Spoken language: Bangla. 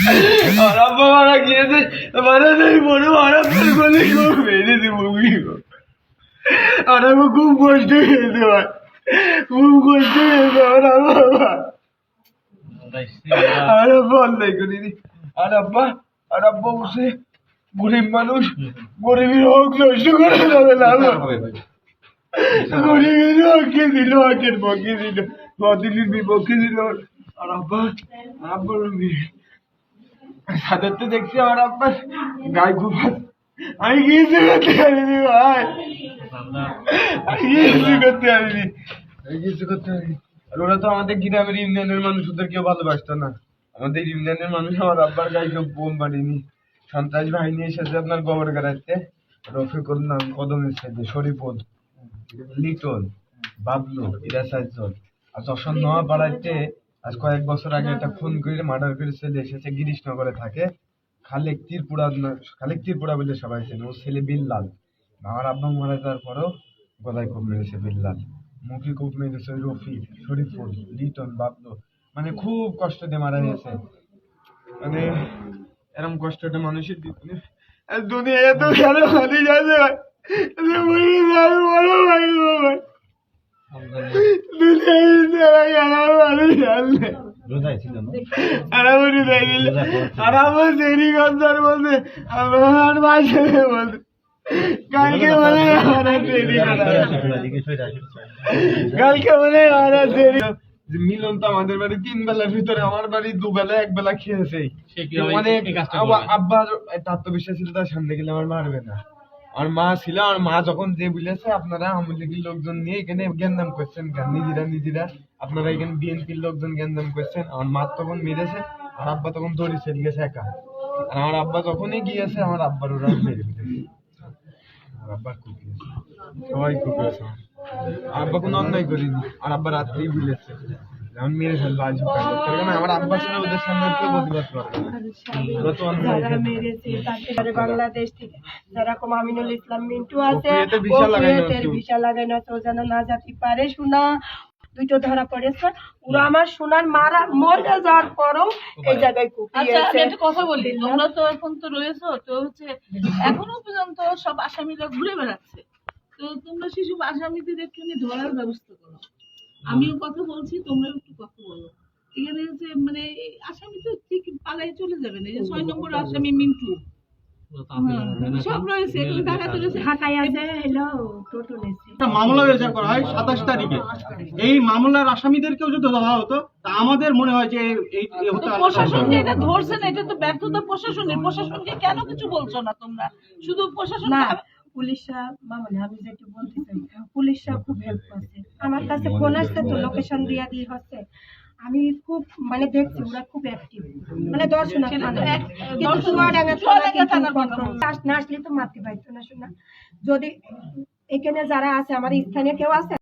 আমার আব্বা মারা গিয়েছে মারা নেই মনে ফেল বলে খুব মেরে দিব আর আমার খুব কষ্ট হয়েছে ভাই খুব কষ্ট হয়েছে আমার আব্বা আর আব্বা অন্যায় করিনি আর আব্বা আর আব্বা বসে গরিব মানুষ, গরিবের হোক নষ্ট করে যাবে না গরিবের হকে দিল, হকের পক্ষে দিল বাতিলের বিপক্ষে দিল। আর আব্বা আব্বার সাদের তো দেখছি আমার আব্বার গায়ে হাত আমি কিছু করতে পারিনি ভাই। আমি কিছু করতে পারিনি। আমি কিছু করতে পারিনি। আর ওরা তো আমাদের গ্রামের ইউনিয়নের মানুষ ওদের কেউ ভালোবাসতো না। আমাদের ইউনিয়নের মানুষ আমার আব্বার গায়ে কেউ বোম বাড়িনি সন্ত্রাস বাহিনী এসেছে আপনার গোবর গাড়াইতে। রফিকুল নাম কদমের সাথে শরীফুল লিটন বাবলু এরা চারজন আর যশোর নোয়া পাড়াইতে আজ কয়েক বছর আগে একটা খুন করে মার্ডার করে ছেলে এসেছে গিরিশনগরে থাকে। খালেক ত্রিপুরা না- খালেক ত্রিপুরা বলে সবাই চেনে। ওর ছেলে বিল্লাল। আমার আব্বা মারা যাওয়ার পরও গলায় খুব মেরেছে বিল্লাল। মুখে খুব মেরেছে রফি শরীফুল লিটন বাবলু। মানে খুব কষ্ট দিয়ে মারা গেছে। মানে এরকম কষ্টটা মানুষের আর দুনিয়া এত কেন হারি যাচ্ছে আমার বলতে কালকে বলে আমার আর দেরি কালকে বলে আমার আর দেরি মিলন তো আমাদের বাড়ি তিন বেলার ভিতরে আমার বাড়ি দু বেলা এক বেলা খেয়েছে মানে আবা- আব্বার একটা আত্মবিশ্বাস ছিল তার সামনে গেলে আমার মারবে না। আর মা ছিল, আর মা যখন যে বলেছে, আপনারা আওয়ামী লীগের লোকজন নিয়ে এখানে জ্ঞানদাম করছেন নিজেরা নিজেরা। আপনারা এখানে বিএনপির লোকজন জ্ঞানদাম করছেন। আমার মা তখন মেরেছে, আর আব্বা তখন দড়ি চলে গেছে একা। আর আমার আব্বা যখনই গিয়েছে, আমার আব্বার ওরা মেরে ফেলেছে। আমার আব্বার খুব গিয়েছে। সবাই খুব আব্বা কোনো অন্যায় করিনি। আর আব্বা রাত্রেই ভুলেছে আমি মেরে ফেলব আজ কারণে আমার আব্বা ছিল ওদের সামনে কেউ প্রতিবাদ করবে যারা মেরেছে তাকে বাংলাদেশ থেকে। যেরকম আমিনুল ইসলাম মিন্টু আছে ভিসা ও যেন না যেতে পারে শোনা। দুটো ধরা পড়েছে ওরা আমার সোনার মারা মরে যাওয়ার পরও এই জায়গায় আচ্ছা কুপিয়েছে একটা কথা বলি তোমরা তো এখন তো রয়েছো তো হচ্ছে এখনও পর্যন্ত সব আসামিরা ঘুরে বেড়াচ্ছে। তো তোমরা শিশু আসামিদের একটু ধরার ব্যবস্থা করো। আমিও কথা বলছি তোমরাও একটু কথা বলো। এখানে হচ্ছে মানে আসামি তো ঠিক পালাই চলে যাবে না এই যে ছয় নম্বর আসামি মিন্টু। হ্যাঁ, সব রয়েছে মামলা করা হয় সাতাশ তারিখে। এই মামলার আসামিদেরকেও যদি ধরা হতো তা আমাদের মনে হয় যে এই- এই এই হতে তো আরও প্রশাসন এটা ধরছে না এটা তো ব্যর্থতা প্রশাসনের। প্রশাসনকে কেন কিছু বলছো না তোমরা? শুধু প্রশাসন না পুলিশরা মামনি আমি যেটা বলতে চাই পুলিশরা খুব হেল্প করছে। আমার কাছে ফোন আসছে তো লোকেশন দিয়া দিয়ে হচ্ছে। আমি খুব মানে দেখছি ওরা খুব অ্যাক্টিভ মানে দর্শনা। না আসলে তো মারতে পারতো না শোনা যদি এখানে যারা আছে আমার স্থানীয় কেউ আছে?